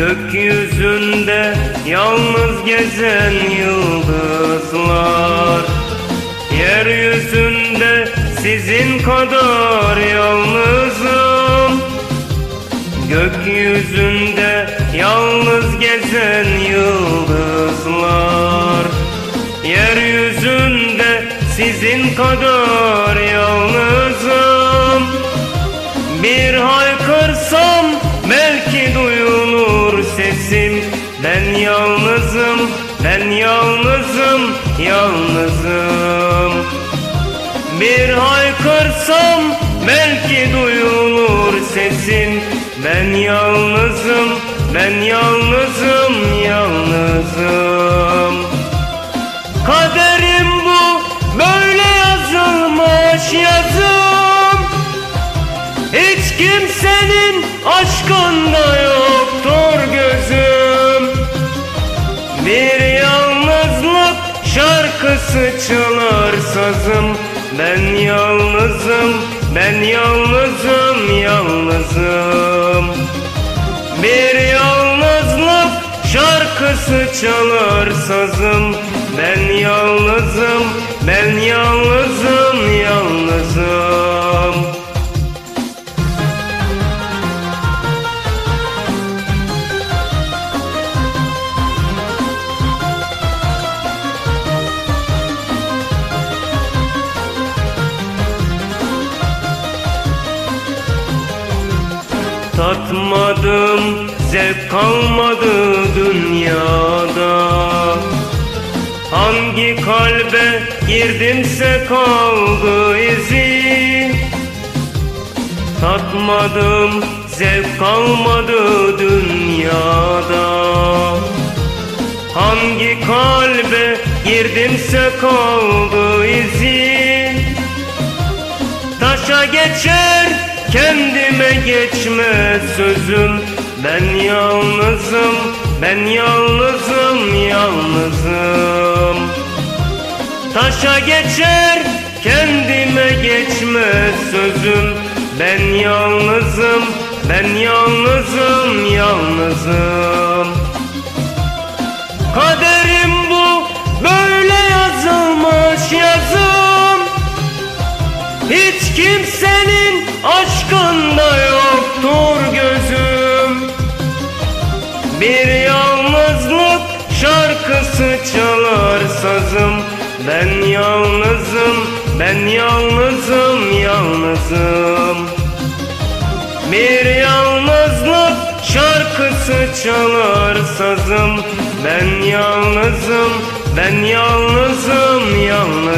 Gökyüzünde yalnız gezen yıldızlar. Yeryüzünde sizin kadar yalnızım. Gökyüzünde yalnız gezen yıldızlar. Yeryüzünde sizin kadar yalnızım. Bir haykırsam Ben yalnızım, ben yalnızım, yalnızım. Bir haykırsam belki duyulur sesim Ben yalnızım, ben yalnızım, yalnızım. Kaderim bu böyle yazılmış yazım. Hiç kimsenin aşkında yoktur gözüm çalar sazım Ben yalnızım, ben yalnızım, yalnızım. Bir yalnızlık şarkısı çalar sazım Ben yalnızım, Tatmadım, zevk kalmadı dünyada. Hangi kalbe girdimse kaldı izi. Tatmadım, zevk kalmadı dünyada. Hangi kalbe girdimse kaldı izi. Taşa geçer kendime geçmez sözüm. Ben yalnızım, ben yalnızım, yalnızım. Taşa geçer kendime geçmez sözüm. Ben yalnızım, ben yalnızım, yalnızım. Kaderim bu böyle yazılmış yazım. Hiç kimsenin aşkında yoktur gözüm. Bir yalnızlık şarkısı çalar sazım. Ben yalnızım, ben yalnızım, yalnızım. Bir yalnızlık şarkısı çalar sazım. Ben yalnızım, ben yalnızım, yalnızım